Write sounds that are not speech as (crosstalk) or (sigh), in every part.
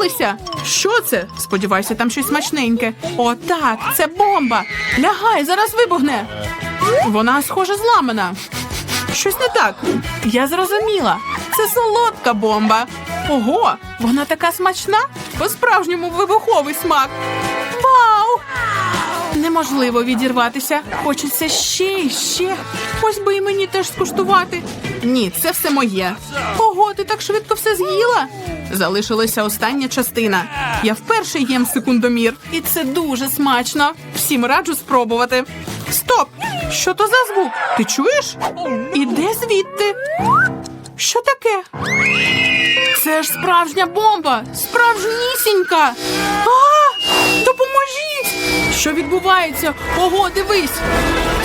розлетілися. Що це? Сподіваюся, там щось смачненьке. О, так, це бомба. Лягай, зараз вибухне. Вона, схоже, зламана. Щось не так. Я зрозуміла. Це солодка бомба. Ого, вона така смачна. По-справжньому вибуховий смак. Вау! Неможливо відірватися. Хочеться ще і ще. Ось би і мені теж скуштувати. Ні, це все моє. Ого, ти так швидко все з'їла. Залишилася остання частина. Я вперше їм секундомір, і це дуже смачно. Всім раджу спробувати. Стоп! Що то за звук? Ти чуєш? Іде звідти. Що таке? Це ж справжня бомба! Справжнісінька! А! Допоможіть! Що відбувається? Ого, дивись!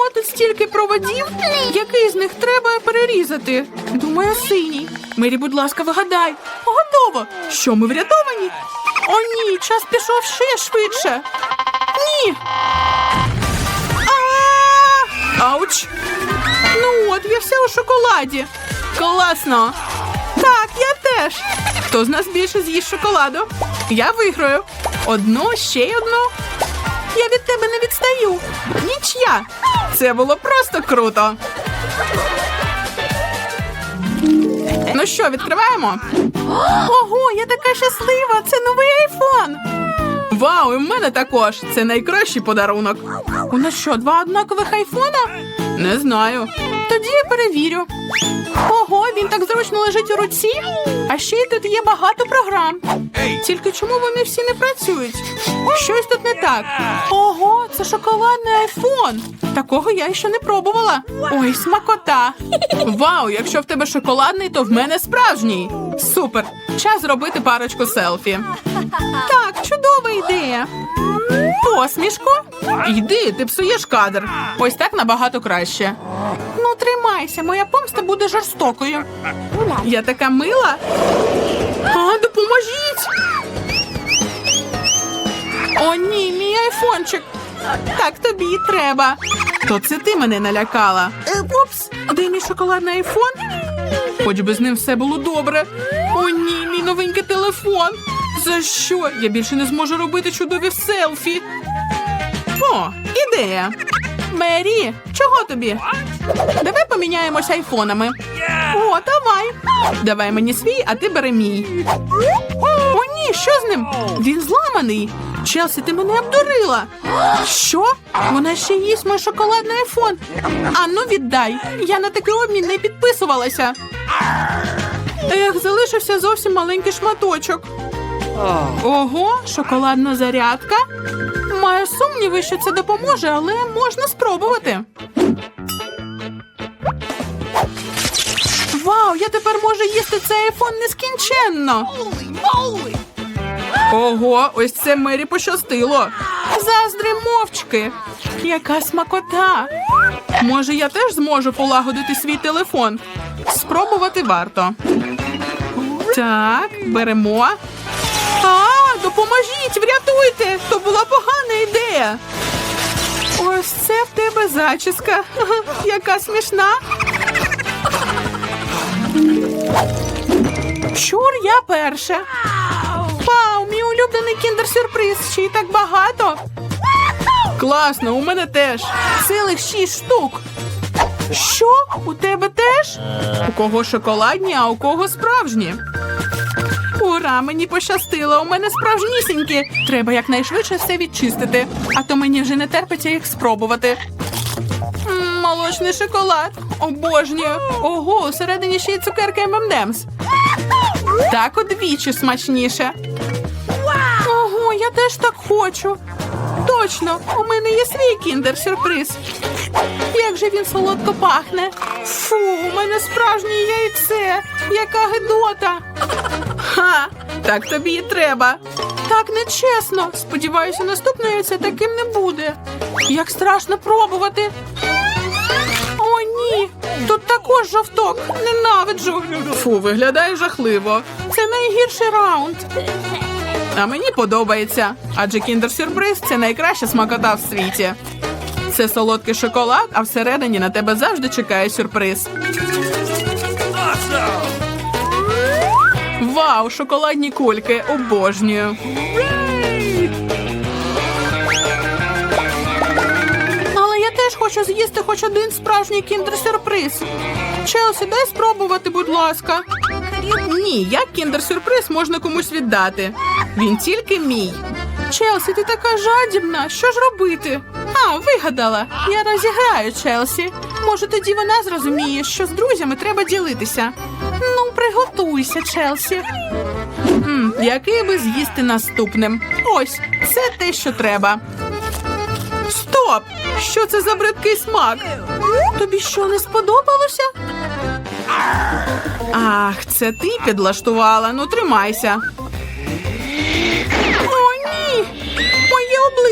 Ого, тут стільки проводів. Який з них треба перерізати? Думаю, синій. Мері, будь ласка, вигадай. Готово. Що ми врятовані? О, ні, час пішов ще швидше. Ні. Ауч! Ну от, я вся у шоколаді. Класно. Так, я теж. Хто з нас більше з'їсть шоколаду? Я виграю. Одну, ще й одну. Я від тебе не відстаю. Нічия. Це було просто круто. Ну що, відкриваємо? Ого, я така щаслива! Це новий айфон. Вау, і в мене також. Це найкращий подарунок. У нас що, два однакових айфона? Не знаю. Тоді я перевірю. Ого, він так зручно лежить у руці. А ще й тут є багато програм. Тільки чому вони всі не працюють? Щось тут не так. Ого, це шоколадний айфон. Такого я ще не пробувала. Ой, смакота. Вау, якщо в тебе шоколадний, то в мене справжній. Супер. Час зробити парочку селфі. Так, чудова ідея. Посмішку? Йди, ти псуєш кадр. Ось так набагато краще. Ну, тримайся, моя помста буде жорстокою. Я така мила. А, допоможіть. О, ні, мій айфончик. Так тобі і треба. То це ти мене налякала. Упс, де мій шоколадний айфон? Хоч би з ним все було добре. О, ні, мій новенький телефон. За що? Я більше не зможу робити чудові селфі. О, ідея. Мері, чого тобі? Давай поміняємося айфонами. О, давай. Давай мені свій, а ти бери мій. О, ні, що з ним? Він зламаний. Челсі, ти мене обдурила. Що? Вона ще їсть мій шоколадний айфон. А ну віддай. Я на такий обмін не підписувалася. Ех, залишився зовсім маленький шматочок. Ого, шоколадна зарядка. Маю сумніви, що це допоможе, але можна спробувати. Вау, я тепер можу їсти цей айфон нескінченно. Ого, ось це Мері пощастило. Заздри мовчки. Яка смакота. Може, я теж зможу полагодити свій телефон. Спробувати варто. Так, беремо. А, допоможіть, врятуйте! То була погана ідея. Ось це в тебе зачіска. (laughs) Яка смішна. Чур, я перша. Мій улюблений кіндер-сюрприз. Ще й так багато. Класно, у мене теж. Цілих шість штук. Що? У тебе теж? У кого шоколадні, а у кого справжні? Ура, мені пощастило. У мене справжнісінькі. Треба якнайшвидше все відчистити, а то мені вже не терпиться їх спробувати. Молочний шоколад. Обожнюю. Ого, усередині ще й цукерки ММДМС. Так удвічі смачніше. Я теж так хочу. Точно, у мене є свій кіндер-сюрприз. Як же він солодко пахне. Фу, у мене справжнє яйце. Яка гидота. Ха, так тобі і треба. Так нечесно. Сподіваюся, наступне яйце таким не буде. Як страшно пробувати. О, ні. Тут також жовток. Ненавиджу. Фу, виглядає жахливо. Це найгірший раунд. А мені подобається, адже кіндер-сюрприз це найкраща смакота в світі. Це солодкий шоколад, а всередині на тебе завжди чекає сюрприз. Вау, шоколадні кульки, обожнюю. Але я теж хочу з'їсти хоч один справжній кіндер-сюрприз. Челсі, дай спробувати, будь ласка. Ні, як кіндер-сюрприз можна комусь віддати. Він тільки мій. Челсі, ти така жадібна. Що ж робити? А, вигадала. Я розіграю Челсі. Може, тоді вона зрозуміє, що з друзями треба ділитися. Ну, приготуйся, Челсі. м який би з'їсти наступним? Ось, це те, що треба. Стоп! Що це за бридкий смак? Тобі що не сподобалося? Ах, це ти підлаштувала. Ну, тримайся.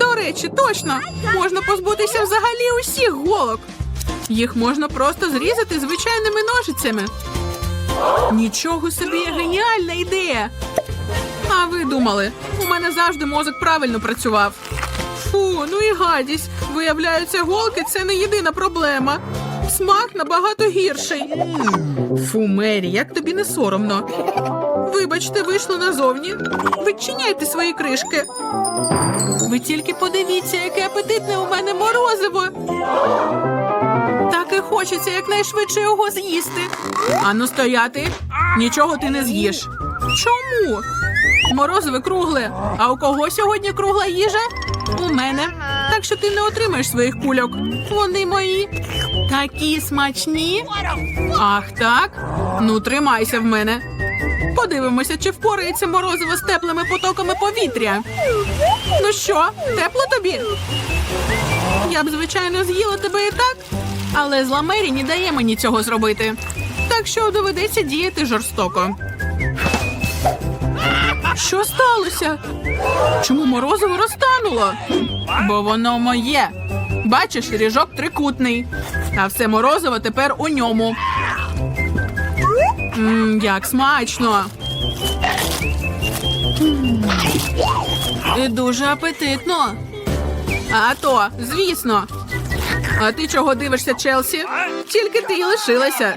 До речі, точно можна позбутися взагалі усіх голок. Їх можна просто зрізати звичайними ножицями. Нічого собі геніальна ідея. А ви думали, у мене завжди мозок правильно працював. Фу, ну і гадість. Виявляється, голки це не єдина проблема. Смак набагато гірший. Фу, Мері, як тобі не соромно. Вибачте, вийшло назовні. Відчиняйте свої кришки. Ви тільки подивіться, яке апетитне у мене морозиво. Так і хочеться якнайшвидше його з'їсти. Ану стояти. Нічого ти не з'їш. Чому? Морозиве кругле. А у кого сьогодні кругла їжа? У мене. Так що ти не отримаєш своїх кульок. Вони мої. Такі смачні. Ах, так? Ну, тримайся в мене. Подивимося, чи впорається морозиво з теплими потоками повітря. Ну що, тепло тобі? Я б, звичайно, з'їла тебе і так, але зла Мері не дає мені цього зробити. Так що доведеться діяти жорстоко. Що сталося? Чому морозиво розтануло? Бо воно моє. Бачиш, ріжок трикутний, а все морозиво тепер у ньому. Мм, як смачно. І дуже апетитно. А то, звісно. А ти чого дивишся, Челсі? Тільки ти й лишилася.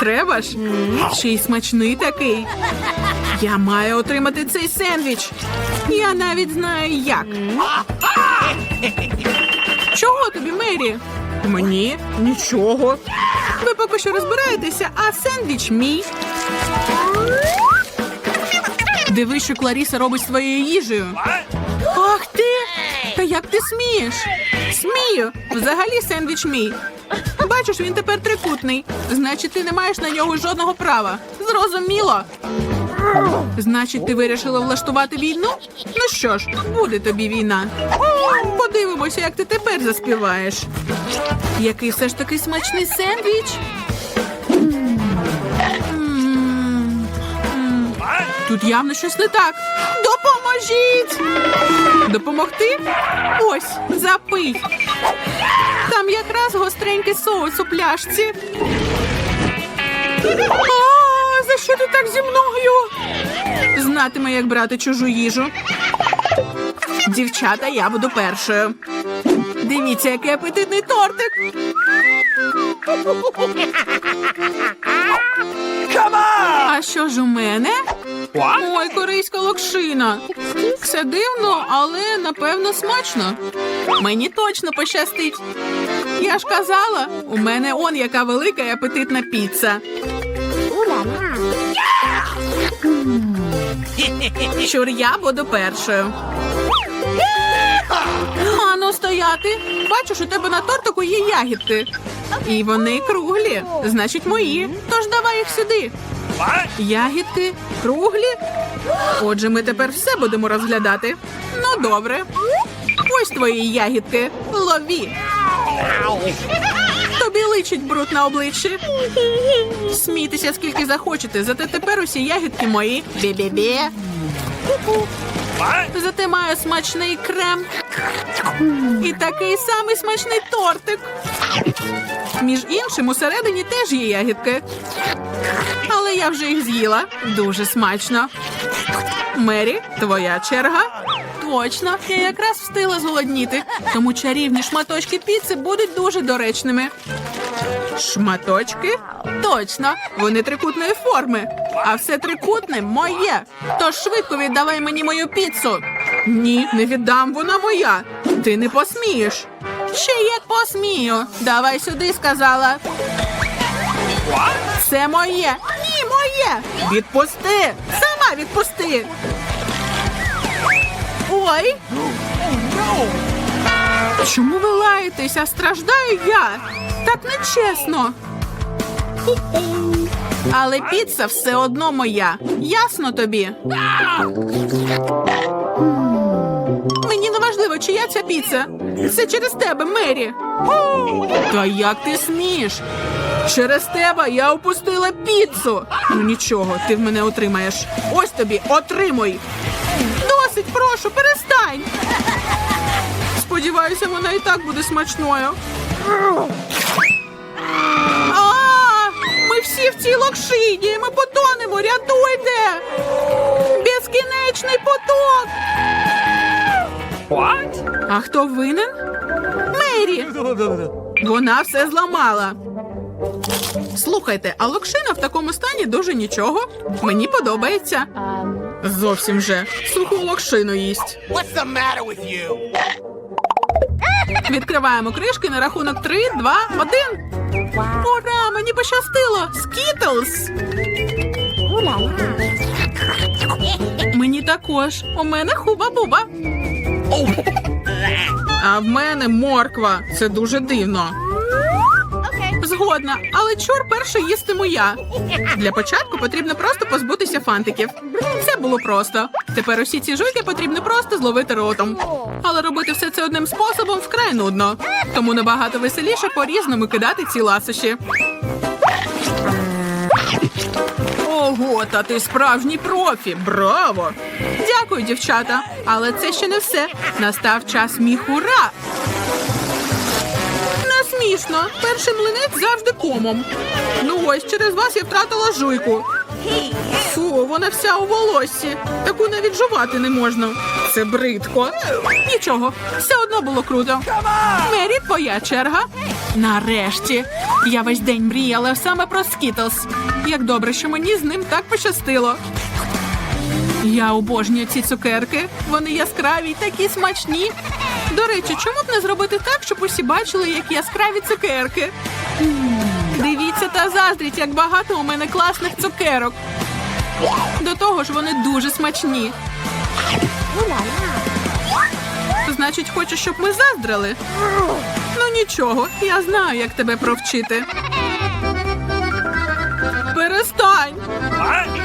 Треба ж? Ще й смачний такий. Я маю отримати цей сендвіч. Я навіть знаю як. Чого тобі, Мері? Мені нічого. Ви поки що розбираєтеся, а сендвіч мій. Дивись, що Кларіса робить з твоєю їжею. Ах ти! Та як ти смієш? Смію. Взагалі сендвіч мій. Бачиш, він тепер трикутний. Значить, ти не маєш на нього жодного права. Зрозуміло. Значить, ти вирішила влаштувати війну? Ну що ж, буде тобі війна. Подивимося, як ти тепер заспіваєш. Який все ж таки смачний сендвіч? Тут явно щось не так. Допоможіть! Допомогти? Ось, запий. Там якраз гостренький соус у пляшці. А, за що ти так зі мною? Знатиме, як брати чужу їжу. Дівчата, я буду першою. Дивіться, який апетитний тортик. А що ж у мене? Ой, корейська локшина. Все дивно, але напевно смачно. Мені точно пощастить. Я ж казала, у мене он яка велика і апетитна піца. Щур, я буду першою. Ану, стояти. Бачиш, у тебе на тортику є ягідки. І вони круглі, значить мої. Тож давай їх сюди. Ягідки круглі. Отже, ми тепер все будемо розглядати. Ну, добре. Ось твої ягідки. Лові. Тобі личить бруд на обличчі. Смійтеся скільки захочете, зате тепер усі ягідки мої. Бі-бі-бі. Зате маю смачний крем. І такий самий смачний тортик. Між іншим, усередині теж є ягідки. Але я вже їх з'їла. Дуже смачно. Мері, твоя черга. Точно, я якраз встигла зголодніти, тому чарівні шматочки піци будуть дуже доречними. Шматочки? Точно, вони трикутної форми. А все трикутне моє. Тож швидко віддавай мені мою піцу. Ні, не віддам, вона моя. Ти не посмієш. Ще як посмію. Давай сюди, сказала. Це моє. Ні, моє. Відпусти. Сам та відпусти. Ой. Чому ви лаєтеся? Страждаю я. Так нечесно. Але піца все одно моя. Ясно тобі? Важливо, чия ця піца. Це через тебе, Мері. Та як ти смієш? Через тебе я опустила піцу. Ну нічого, ти в мене отримаєш. Ось тобі, отримуй. Досить, прошу, перестань. Сподіваюся, вона і так буде смачною. А, ми всі в цій локшині. Ми потонемо, рятуйте! Безкінечний поток! А хто винен? Мері! Вона все зламала. Слухайте, а локшина в такому стані дуже нічого. Мені подобається. Зовсім же. Суху локшину їсть. What's the matter with you? Відкриваємо кришки на рахунок 3, 2, 1. Ура! Мені пощастило! Скітлз! Мені також. У мене хуба-буба. А в мене морква. Це дуже дивно. Згодна, але чур перше їстиму я. Для початку потрібно просто позбутися фантиків. Це було просто. Тепер усі ці жуйки потрібно просто зловити ротом. Але робити все це одним способом вкрай нудно. Тому набагато веселіше по-різному кидати ці ласощі. Ого, та ти справжній профі! Браво! Дякую, дівчата. Але це ще не все. Настав час міхура. Насмішно. Перший млинець завжди комом. Ну ось через вас я втратила жуйку. Фу, вона вся у волоссі. Таку навіть жувати не можна. Це бридко. Нічого, все одно було круто. Мері, твоя черга. Нарешті. Я весь день мріяла саме про Скітлз. Як добре, що мені з ним так пощастило. Я обожнюю ці цукерки. Вони яскраві й такі смачні. До речі, чому б не зробити так, щоб усі бачили, як яскраві цукерки? Дивіться та заздріть, як багато у мене класних цукерок. До того ж, вони дуже смачні. Значить, хочеш, щоб ми заздрили? Ну нічого, я знаю, як тебе провчити. Перестань!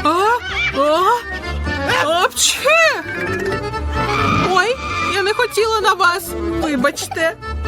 А? А? Апчхе! Ой, я не хотіла на вас. Вибачте.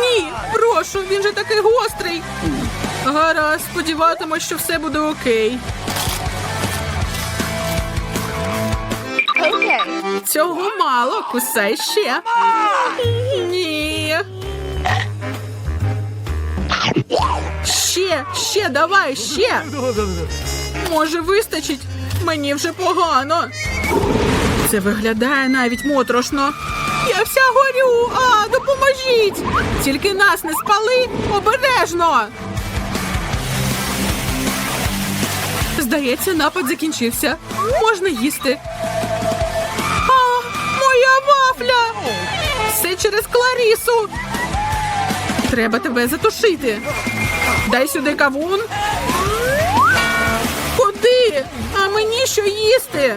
Ні, прошу, він же такий гострий. Гаразд, сподіватимось, що все буде окей. Цього мало, кусай ще. Ні. Ще, ще, давай, ще. Може, вистачить? Мені вже погано. Це виглядає навіть моторошно. Я вся горю. А, допоможіть! Тільки нас не спали обережно. Здається, напад закінчився. Можна їсти. А, моя вафля! Все через Кларісу. Треба тебе затушити. Дай сюди кавун. Куди? А мені що їсти?